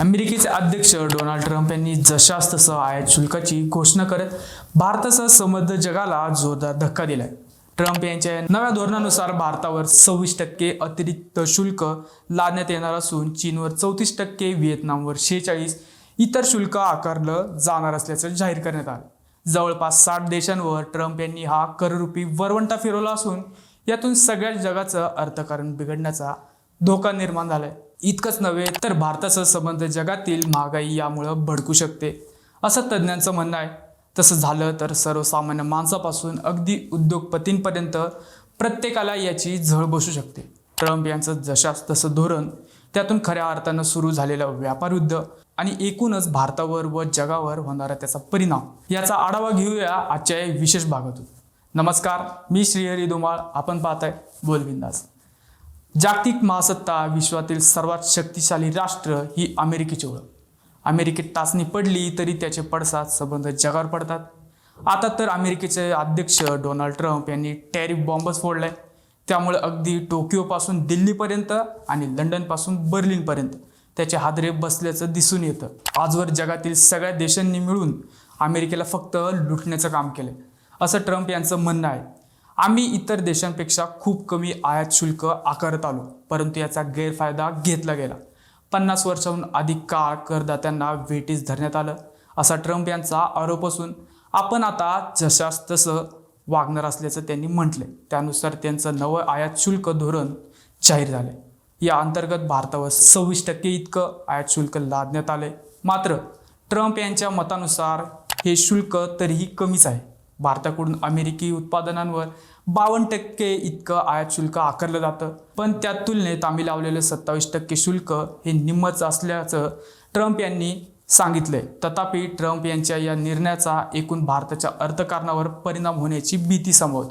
अमेरिकेचे अध्यक्ष Donald Trump यांनी जशास तसं आयात शुल्काची घोषणा करत भारतासह समृद्ध जगाला जोरदार धक्का दिलाय. ट्रम्प यांच्या नव्या धोरणानुसार भारतावर सव्वीस टक्के अतिरिक्त शुल्क लादण्यात येणार असून चीनवर चौतीस टक्के व्हिएतनामवर शेहेचाळीस इतर शुल्क आकारलं जाणार असल्याचं जाहीर करण्यात आलं. जवळपास साठ देशांवर ट्रम्प यांनी हा कररूपी वरवंटा फिरवला असून यातून सगळ्या जगाचं अर्थकारण बिघडण्याचा धोका निर्माण झालाय. इतकंच नव्हे तर भारताचा संबंध जगातील महागाई यामुळं भडकू शकते असं तज्ज्ञांचं म्हणणं आहे. तसं झालं तर सर्वसामान्य माणसापासून अगदी उद्योगपतींपर्यंत प्रत्येकाला याची झळ बसू शकते. ट्रम्प यांचं जशास तसं धोरण त्यातून खऱ्या अर्थानं सुरू झालेलं व्यापारयुद्ध आणि एकूणच भारतावर व जगावर होणारा त्याचा परिणाम याचा आढावा घेऊया आजच्या विशेष भागातून. नमस्कार मी श्रीहरी धुमाळ आपण पाहताय बोलविंदास जागतिक महासत्ता विश्वातील सर्वात शक्तिशाली राष्ट्र ही अमेरिकेची ओळख. अमेरिकेत टाचणी पडली तरी त्याचे पडसाद संबंध जगावर पडतात. आता तर अमेरिकेचे अध्यक्ष डोनाल्ड ट्रम्प यांनी टॅरिफ बॉम्बच फोडलाय. त्यामुळे अगदी टोकियोपासून दिल्लीपर्यंत आणि लंडनपासून बर्लिनपर्यंत त्याचे हादरे बसल्याचं दिसून येतं. आजवर जगातील सगळ्या देशांनी मिळून अमेरिकेला फक्त लुटण्याचं काम केलं असं ट्रम्प यांचं म्हणणं आहे. आम्ही इतर देशांपेक्षा खूप कमी आयात शुल्क आकारत आलो परंतु याचा गैरफायदा घेतला गेला. पन्नास वर्षाहून अधिक काळ करदात्यांना वेटीस धरण्यात आलं असा ट्रम्प यांचा आरोप असून आपण आता जशास तसं वागणार असल्याचं त्यांनी म्हटले त्यानुसार त्यांचं नवं आयात शुल्क धोरण जाहीर झालंय. या अंतर्गत भारतावर सव्वीस टक्के इतकं आयात शुल्क लादण्यात आले मात्र ट्रम्प यांच्या मतानुसार हे शुल्क तरीही कमीच आहे. भारताकडून अमेरिकी उत्पादनांवर बावन्न टक्के इतकं आयात शुल्क आकारलं जातं. पण त्या तुलनेत आम्ही लावलेलं सत्तावीस टक्के शुल्क हे निम्मच असल्याचं ट्रम्प यांनी सांगितलंय. तथापि ट्रम्प यांच्या या निर्णयाचा एकूण भारताच्या अर्थकारणावर परिणाम होण्याची भीती समोर.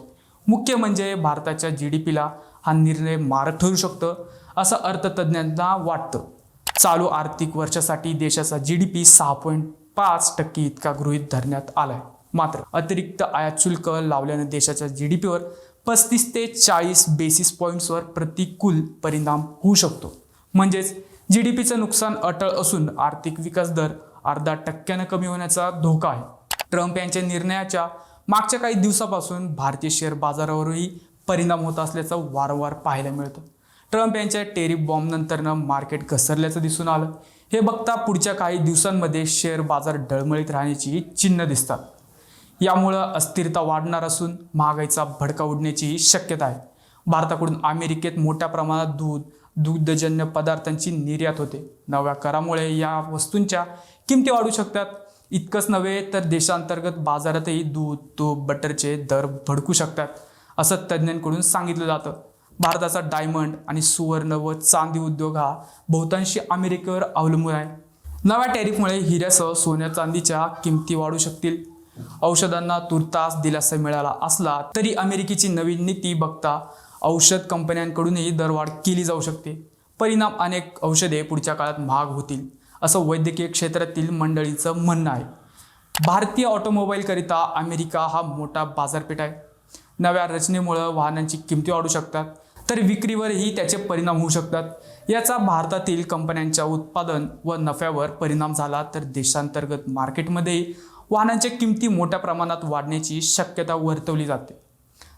मुख्य म्हणजे भारताच्या जी डी पीला हा निर्णय मारक ठरू शकतो असं अर्थतज्ज्ञांना वाटतं. चालू आर्थिक वर्षासाठी देशाचा जी डी पी सहा पॉईंट पाच टक्के इतका गृहीत धरण्यात आलाय. मात्र अतिरिक्त आयात शुल्क लावल्याने देशाच्या जी डी पीवर पस्तीस ते चाळीस बेसिस पॉईंट्सवर प्रतिकूल परिणाम होऊ शकतो. म्हणजेच जी डी पीचं नुकसान अटळ असून आर्थिक विकास दर अर्धा टक्क्यानं कमी होण्याचा धोका आहे. ट्रम्प यांच्या निर्णयाच्या मागच्या काही दिवसापासून भारतीय शेअर बाजारावरही परिणाम होत असल्याचं वारंवार पाहायला मिळतं. ट्रम्प यांच्या टेरिफ बॉम्बनंतरनं मार्केट घसरल्याचं दिसून आलं. हे बघता पुढच्या काही दिवसांमध्ये शेअर बाजार डळमळीत राहण्याची चिन्ह दिसतात. यामुळं अस्थिरता वाढणार असून महागाईचा भडका उडण्याचीही शक्यता आहे. भारताकडून अमेरिकेत मोठ्या प्रमाणात दूध दुग्धजन्य पदार्थांची निर्यात होते. नव्या करामुळे या वस्तूंच्या किमती वाढू शकतात. इतकंच नव्हे तर देशांतर्गत बाजारातही दूध तूप बटरचे दर भडकू शकतात असं तज्ज्ञांकडून सांगितलं जातं. भारताचा डायमंड आणि सुवर्ण व चांदी उद्योग हा बहुतांशी अमेरिकेवर अवलंबून आहे. नव्या टॅरिफमुळे हिऱ्यासह सोन्या चांदीच्या किमती वाढू शकतील. औषधांना तुर्तास दिलासा मिळाला असला तरी अमेरिकेची नवीन नीती बघता औषध कंपन्यांकडूनही दरवाढ केली जाऊ शकते. परिणाम अनेक औषधे पुढच्या काळात महाग होतील असं वैद्यकीय क्षेत्रातील मंडळींचं म्हणणं आहे. भारतीय ऑटोमोबाईलकरिता अमेरिका हा मोठा बाजारपेठ आहे. नव्या रचनेमुळं वाहनांची किमती वाढू शकतात तर विक्रीवरही त्याचे परिणाम होऊ शकतात. याचा भारतातील कंपन्यांच्या उत्पादन व नफ्यावर परिणाम झाला तर देशांतर्गत मार्केटमध्येही वाहनांच्या किमती मोठ्या प्रमाणात वाढण्याची शक्यता वर्तवली जाते.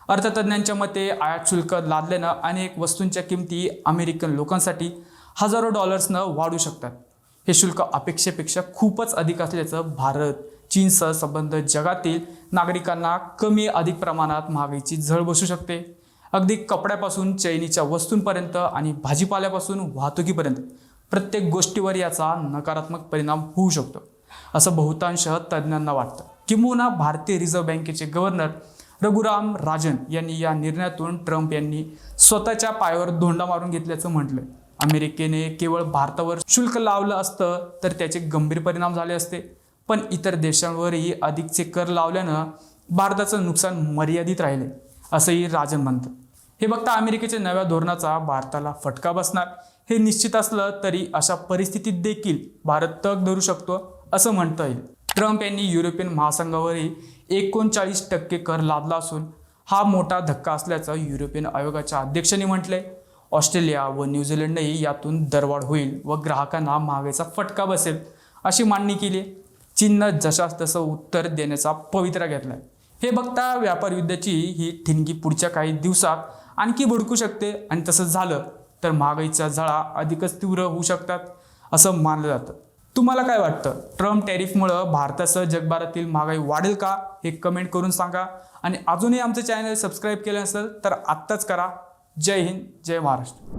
अर्थतज्ज्ञांच्या मते आयात शुल्क लादल्यानं अनेक वस्तूंच्या किमती अमेरिकन लोकांसाठी हजारो डॉलर्सनं वाढू शकतात. हे शुल्क अपेक्षेपेक्षा खूपच अधिक असल्याचं भारत चीनसह संबंध जगातील नागरिकांना कमी अधिक प्रमाणात महागाईची झळ बसू शकते. अगदी कपड्यापासून चैनीच्या वस्तूंपर्यंत आणि भाजीपाल्यापासून वाहतुकीपर्यंत प्रत्येक गोष्टीवर याचा नकारात्मक परिणाम होऊ शकतो. असं बहुतांश तज्ज्ञांना वाटतं. किंबहुना भारतीय रिझर्व्ह बँकेचे गव्हर्नर रघुराम राजन यांनी या निर्णयातून ट्रम्प यांनी स्वतःच्या पायावर धोंडा मारून घेतल्याचं म्हटलंय. अमेरिकेने केवळ भारतावर शुल्क लावलं असतं तर त्याचे गंभीर परिणाम झाले असते. पण इतर देशांवरही अधिकचे कर लावल्यानं भारताचं नुकसान मर्यादित राहिले असंही राजन म्हणतात. हे बघता अमेरिकेच्या नव्या धोरणाचा भारताला फटका बसणार. हे निश्चित असलं तरी अशा परिस्थितीत देखील भारत तग धरू शकतो. असं म्हणता येईल. ट्रम्प यांनी युरोपियन महासंघावरही एकोणचाळीस टक्के कर लादला असून हा मोठा धक्का असल्याचं युरोपियन आयोगाच्या अध्यक्षांनी म्हटलंय. ऑस्ट्रेलिया व न्यूझीलंडही यातून दरवाढ होईल व ग्राहकांना महागाईचा फटका बसेल अशी मांडणी केली चीननं जशास तसं उत्तर देण्याचा पवित्रा घेतलाय. हे बघता व्यापार युद्धाची ही ठिणगी पुढच्या काही दिवसात आणखी भडकू शकते आणि तसं झालं तर महागाईचा झळा अधिकच तीव्र होऊ शकतात असं मानलं जातं. तुम्हाला काय वाटतं? ट्रम्प टॅरिफमुळं भारतासह जगभरातील महागाई वाढेल का? हे कमेंट करून सांगा. आणि अजूनही आमचं चॅनल सबस्क्राईब केलं असेल तर आत्ताच करा. जय हिंद जय महाराष्ट्र.